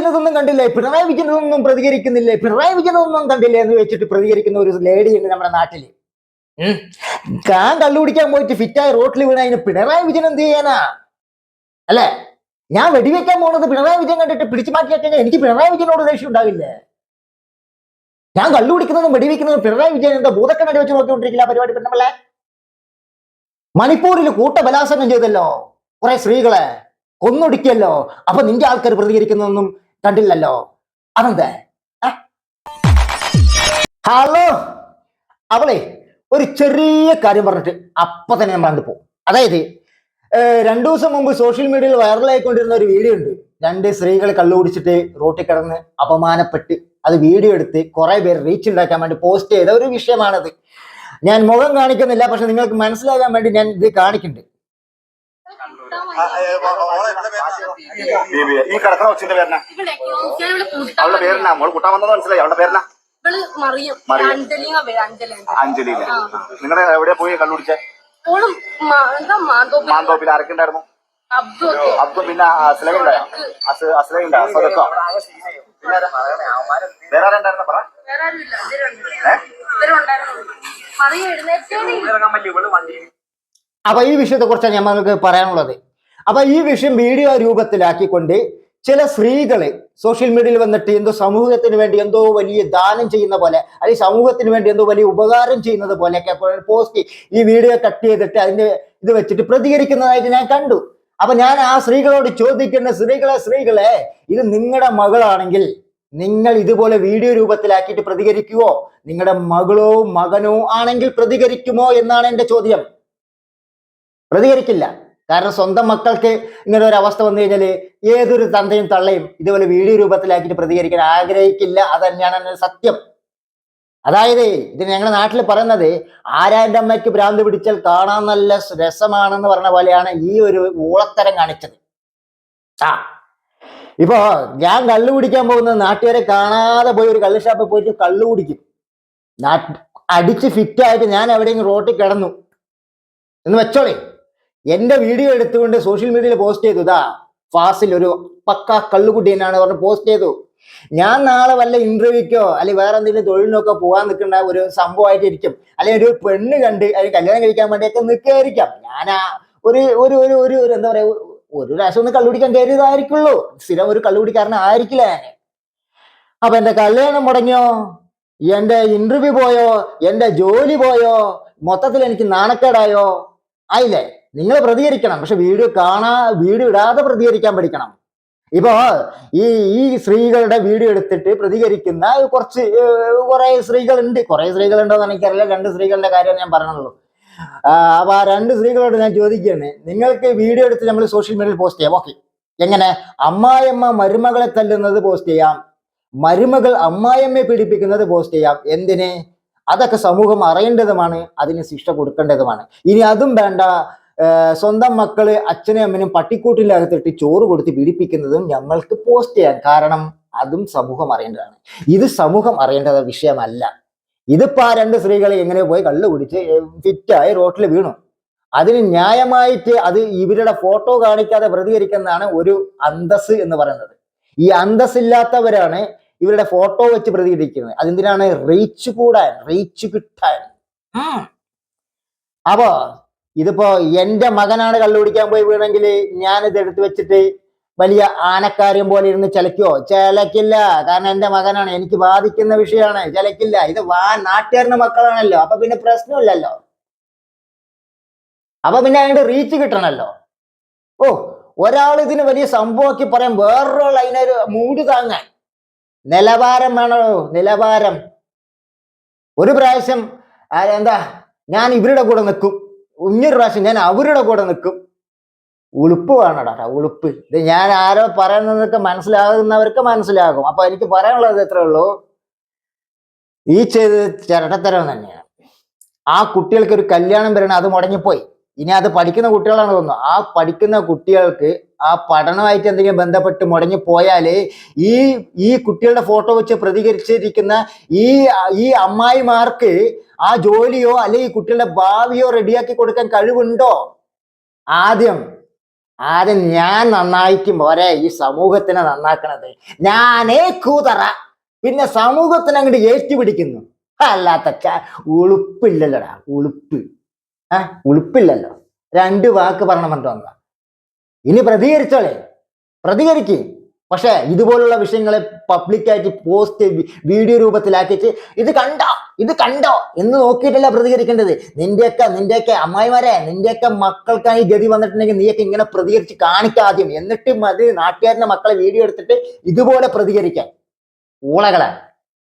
വിജയൻ ഇതൊന്നും കണ്ടില്ലേ? പിണറായി വിജയൻ ഇതൊന്നും പ്രതികരിക്കുന്നില്ലേ? പിണറായി വിജയൻ ഇതൊന്നും കണ്ടില്ലേ എന്ന് വെച്ചിട്ട് പ്രതികരിക്കുന്ന ഒരു ലേഡി ഉണ്ട് നമ്മുടെ നാട്ടിൽ. താൻ കള്ളുപിടിക്കാൻ പോയിട്ട് ഫിറ്റായി റോട്ടിൽ വീണ അതിന് പിണറായി വിജയൻ എന്ത് ചെയ്യാനാ? അല്ലെ? ഞാൻ വെടിവെക്കാൻ പോണത് പിണറായി വിജയൻ കണ്ടിട്ട് പിടിച്ചു മാറ്റി കഴിഞ്ഞാൽ എനിക്ക് പിണറായി വിജയനോട് ദേഷ്യം ഉണ്ടാവില്ലേ? ഞാൻ കള്ളുപിടിക്കുന്നതും വെടിവെക്കുന്നതും പിണറായി വിജയൻ എന്താ ഭൂതക്കണ്ണടി വെച്ച് നോക്കിക്കൊണ്ടിരിക്കില്ല പരിപാടി പെണ്ണമല്ലേ മണിപ്പൂരിൽ കൂട്ടബലാസംഗം ചെയ്തല്ലോ കുറെ സ്ത്രീകളെ. കൊന്നൊടുക്കിയല്ലോ. അപ്പൊ നിന്റെ ആൾക്കാർ പ്രതികരിക്കുന്നൊന്നും കണ്ടില്ലല്ലോ. അതെന്തേ? ഹലോ. അവളെ ഒരു ചെറിയ കാര്യം പറഞ്ഞിട്ട് അപ്പൊ തന്നെ ഞാൻ കണ്ടു പോകും. അതായത് രണ്ടു ദിവസം മുമ്പ് സോഷ്യൽ മീഡിയയിൽ വൈറലായിക്കൊണ്ടിരുന്ന ഒരു വീഡിയോ ഉണ്ട്. രണ്ട് സ്ത്രീകൾ കള്ളു കുടിച്ചിട്ട് റോട്ടിൽ കിടന്ന് അപമാനപ്പെട്ട് അത് വീഡിയോ എടുത്ത് കുറെ പേര് റീച്ച് ഉണ്ടാക്കാൻ വേണ്ടി പോസ്റ്റ് ചെയ്ത ഒരു വിഷയമാണത്. ഞാൻ മുഖം കാണിക്കുന്നില്ല പക്ഷെ നിങ്ങൾക്ക് മനസ്സിലാകാൻ വേണ്ടി ഞാൻ ഇത് കാണിക്കുന്നുണ്ട്. ഈ കിടക്കണ കൊച്ചിന്റെ കൂട്ടാൻ അവളുടെ പേരന മോൾ കൂട്ടാൻ വന്നത് മനസ്സിലായി അവളുടെ പേരന ഇവൾ മറിയും മറിയം. അഞ്ജലിങ്ങ പേര് അഞ്ജലി നിങ്ങടെ എവിടെ പോയി മാന്തോപ്പ് മാന്തോപ്പിൽ ആരൊക്കെ ഉണ്ടായിരുന്നു അബ്ദു പിന്നെ അസ്ലയുണ്ടായോ അസ്ലയുണ്ടോ അസദക്കോ വേറെ ആരുണ്ടായിരുന്നു പറ അപ്പൊ ഈ വിഷയത്തെ കുറിച്ചാണ് ഞമ്മൾക്ക് പറയാനുള്ളത്. അപ്പൊ ഈ വിഷയം വീഡിയോ രൂപത്തിലാക്കിക്കൊണ്ട് ചില സ്ത്രീകൾ സോഷ്യൽ മീഡിയയിൽ വന്നിട്ട് എന്തോ സമൂഹത്തിന് വേണ്ടി എന്തോ വലിയ ദാനം ചെയ്യുന്ന പോലെ അല്ലെങ്കിൽ സമൂഹത്തിന് വേണ്ടി എന്തോ വലിയ ഉപകാരം ചെയ്യുന്നത് പോലെയൊക്കെ പോസ്റ്റ് ഈ വീഡിയോ കട്ട് ചെയ്തിട്ട് അതിന്റെ ഇത് വെച്ചിട്ട് പ്രതികരിക്കുന്നതായിട്ട് ഞാൻ കണ്ടു. അപ്പൊ ഞാൻ ആ സ്ത്രീകളോട് ചോദിക്കേണ്ട സ്ത്രീകളെ സ്ത്രീകളെ ഇത് നിങ്ങളുടെ മകളാണെങ്കിൽ നിങ്ങൾ ഇതുപോലെ വീഡിയോ രൂപത്തിലാക്കിയിട്ട് പ്രതികരിക്കുവോ? നിങ്ങളുടെ മകളോ മകനോ ആണെങ്കിൽ പ്രതികരിക്കുമോ എന്നാണ് എന്റെ ചോദ്യം. പ്രതികരിക്കില്ല. കാരണം സ്വന്തം മക്കൾക്ക് ഇങ്ങനെ ഒരു അവസ്ഥ വന്നു കഴിഞ്ഞാൽ ഏതൊരു തന്തയും തള്ളയും ഇതുപോലെ വീഡിയോ രൂപത്തിലാക്കിയിട്ട് പ്രതികരിക്കാൻ ആഗ്രഹിക്കില്ല. അത് തന്നെയാണ് എന്റെ സത്യം. അതായത് ഇത് ഞങ്ങളുടെ നാട്ടിൽ പറയുന്നത് ആരാന്റെ അമ്മയ്ക്ക് ഭ്രാന്ത് പിടിച്ചാൽ കാണാൻ നല്ല രസമാണെന്ന് പറഞ്ഞ പോലെയാണ് ഈ ഒരു ഊളത്തരം കാണിച്ചത്. ആ. ഇപ്പോ ഞാൻ കള്ളു കുടിക്കാൻ പോകുന്നത് നാട്ടുകാരെ കാണാതെ പോയി ഒരു കള്ള് ഷാപ്പിൽ പോയിട്ട് കള്ളു കുടിക്കും. അടിച്ച് ഫിറ്റായിട്ട് ഞാൻ എവിടെയെങ്കിലും റോട്ടിൽ കിടന്നു. എന്ന് വെച്ചോളേ. എന്റെ വീഡിയോ എടുത്തുകൊണ്ട് സോഷ്യൽ മീഡിയയിൽ പോസ്റ്റ് ചെയ്തു. ഇതാ ഫാസിൽ ഒരു പക്ക കള്ളുകുട്ടിയനാണ് പറഞ്ഞ് പോസ്റ്റ് ചെയ്തു. ഞാൻ നാളെ വല്ല ഇന്റർവ്യൂക്കോ അല്ലെങ്കിൽ വേറെ എന്തെങ്കിലും തൊഴിലിനൊക്കെ പോകാൻ നിൽക്കുന്ന ഒരു സംഭവമായിട്ട് ഇരിക്കും അല്ലെങ്കിൽ ഒരു പെണ്ണ് കണ്ട് അല്ലെങ്കിൽ കല്യാണം കഴിക്കാൻ വേണ്ടിയൊക്കെ നിൽക്കുകയായിരിക്കാം ഞാൻ ആ ഒരു ഒരു ഒരു ഒരു ഒരു എന്താ പറയാ ഒരു പ്രാവശ്യം ഒന്ന് കള്ളുപിടിക്കാൻ കയറിയതായിരിക്കുള്ളൂ. സ്ഥിരം ഒരു കള്ളുപിടിക്കാരനെ ആയിരിക്കില്ല ഞാൻ. അപ്പൊ എന്റെ കല്യാണം മുടങ്ങിയോ? എന്റെ ഇന്റർവ്യൂ പോയോ? എന്റെ ജോലി പോയോ? മൊത്തത്തിൽ എനിക്ക് നാണക്കേടായോ? ആയില്ലേ? നിങ്ങൾ പ്രതികരിക്കണം. പക്ഷെ വീഡിയോ കാണാ വീഡിയോ ഇടാതെ പ്രതികരിക്കാൻ പഠിക്കണം. ഇപ്പോ ഈ ഈ സ്ത്രീകളുടെ വീഡിയോ എടുത്തിട്ട് പ്രതികരിക്കുന്ന കുറച്ച് കുറെ സ്ത്രീകളുണ്ട്. കുറെ സ്ത്രീകളുണ്ടോ എന്ന് എനിക്കറിയില്ല. രണ്ട് സ്ത്രീകളുടെ കാര്യം ഞാൻ പറഞ്ഞുള്ളൂ. അപ്പൊ ആ രണ്ട് സ്ത്രീകളോട് ഞാൻ ചോദിക്കുകയാണ്. നിങ്ങൾക്ക് വീഡിയോ എടുത്ത് നമ്മൾ സോഷ്യൽ മീഡിയയിൽ പോസ്റ്റ് ചെയ്യാം. ഓക്കെ. എങ്ങനെ? അമ്മായിയമ്മ മരുമകളെ തല്ലുന്നത് പോസ്റ്റ് ചെയ്യാം. മരുമകൾ അമ്മായിയമ്മയെ പീഡിപ്പിക്കുന്നത് പോസ്റ്റ് ചെയ്യാം. എന്തിന്? അതൊക്കെ സമൂഹം അറിയേണ്ടതുമാണ്. അതിന് ശിക്ഷ കൊടുക്കേണ്ടതുമാണ്. ഇനി അതും വേണ്ട. സ്വന്തം മക്കൾ അച്ഛനും അമ്മനും പട്ടിക്കൂട്ടിലകത്തിട്ട് ചോറ് കൊടുത്ത് പീഡിപ്പിക്കുന്നതും ഞങ്ങൾക്ക് പോസ്റ്റ് ചെയ്യാം കാരണം അതും സമൂഹം അറിയേണ്ടതാണ്. ഇത് സമൂഹം അറിയേണ്ട വിഷയമല്ല. ഇതിപ്പോ ആ രണ്ട് സ്ത്രീകളെ എങ്ങനെ പോയി കള്ളു കുടിച്ച് ഫിറ്റായി റോട്ടിൽ വീണു. അതിന് ന്യായമായിട്ട് അത് ഇവരുടെ ഫോട്ടോ കാണിക്കാതെ പ്രതികരിക്കുന്നതാണ് ഒരു അന്തസ് എന്ന് പറയുന്നത്. ഈ അന്തസ്സില്ലാത്തവരാണ് ഇവരുടെ ഫോട്ടോ വെച്ച് പ്രതികരിക്കുന്നത്. അതെന്തിനാണ്? റീച്ച് കൂടാൻ റീച്ച് കിട്ടാൻ. അപ്പോ ഇതിപ്പോ എന്റെ മകനാണ് കള്ളുപിടിക്കാൻ പോയി വീണെങ്കിൽ ഞാനിത് എടുത്തു വെച്ചിട്ട് വലിയ ആനക്കാര്യം പോലെ ഇരുന്ന് ചലയ്ക്കോ? ചലക്കില്ല കാരണം എന്റെ മകനാണ്. എനിക്ക് ബാധിക്കുന്ന വിഷയമാണ്. ചലക്കില്ല ഇത് വാ നാട്ടുകാരുടെ മക്കളാണല്ലോ. അപ്പൊ പിന്നെ പ്രശ്നമില്ലല്ലോ. അപ്പൊ പിന്നെ അതിന്റെ റീച്ച് കിട്ടണല്ലോ. ഓ ഒരാൾ ഇതിന് വലിയ സംഭവമാക്കി പറയാൻ വേറൊരാൾ അതിനൊരു മൂട് താങ്ങാൻ. നിലവാരം വേണോ? നിലവാരം. ഒരു പ്രാവശ്യം എന്താ? ഞാൻ ഇവരുടെ കൂടെ നിൽക്കും. ഇഞ്ഞൊരു പ്രാവശ്യം ഞാൻ അവരുടെ കൂടെ നിൽക്കും. ഉളുപ്പ് വേണടാ ഉളുപ്പ്. ഇത് ഞാൻ ആരോ പറയുന്നതൊക്കെ മനസ്സിലാകുന്നവർക്ക് മനസ്സിലാകും. അപ്പൊ എനിക്ക് പറയാനുള്ളത് എത്രേ ഉള്ളൂ. ഈ ചെയ്ത് ചിരട്ടത്തരം തന്നെയാണ്. ആ കുട്ടികൾക്ക് ഒരു കല്യാണം വരണം അത് മുടങ്ങിപ്പോയി. ഇനി അത് പഠിക്കുന്ന കുട്ടികളാണ് തോന്നുന്നു. ആ പഠിക്കുന്ന കുട്ടികൾക്ക് ആ പഠനമായിട്ട് എന്തെങ്കിലും ബന്ധപ്പെട്ട് മുടങ്ങി പോയാൽ ഈ ഈ കുട്ടികളുടെ ഫോട്ടോ വെച്ച് പ്രതികരിച്ചിരിക്കുന്ന ഈ ഈ അമ്മായിമാർക്ക് ആ ജോലിയോ അല്ലെങ്കിൽ കുട്ടികളുടെ ഭാവിയോ റെഡിയാക്കി കൊടുക്കാൻ കഴിവുണ്ടോ? ആദ്യം ആദ്യം ഞാൻ നന്നായിരിക്കും പോരെ ഈ സമൂഹത്തിനെ നന്നാക്കണത്. ഞാനേ കൂതറ. പിന്നെ സമൂഹത്തിനെ അങ്ങോട്ട് ഏറ്റുപിടിക്കുന്നു. അല്ലാത്ത ഉളുപ്പില്ലല്ലോടാ ഉളുപ്പ്. ആ ഉളുപ്പില്ലല്ലോ. രണ്ട് വാക്ക് പറഞ്ഞിട്ട് വന്ന. ഇനി പ്രതികരിച്ചോളെ. പ്രതികരിക്ക്. പക്ഷേ ഇതുപോലുള്ള വിഷയങ്ങളെ പബ്ലിക്കായിട്ട് പോസ്റ്റ് വീഡിയോ രൂപത്തിലാക്കിയിട്ട് ഇത് കണ്ടോ? ഇത് കണ്ടോ? എന്ന് നോക്കിയിട്ടല്ല പ്രതികരിക്കേണ്ടത്. നിന്റെയൊക്കെ നിന്റെയൊക്കെ അമ്മായിമാരെ നിന്റെയൊക്കെ മക്കൾക്കായി ഗതി വന്നിട്ടുണ്ടെങ്കിൽ നീയൊക്കെ ഇങ്ങനെ പ്രതികരിച്ച് കാണിക്കാദ്യം എന്നിട്ട് മതി നാട്ടുകാരന്റെ മക്കളെ വീഡിയോ എടുത്തിട്ട് ഇതുപോലെ പ്രതികരിക്കാൻ ഊളകളെ.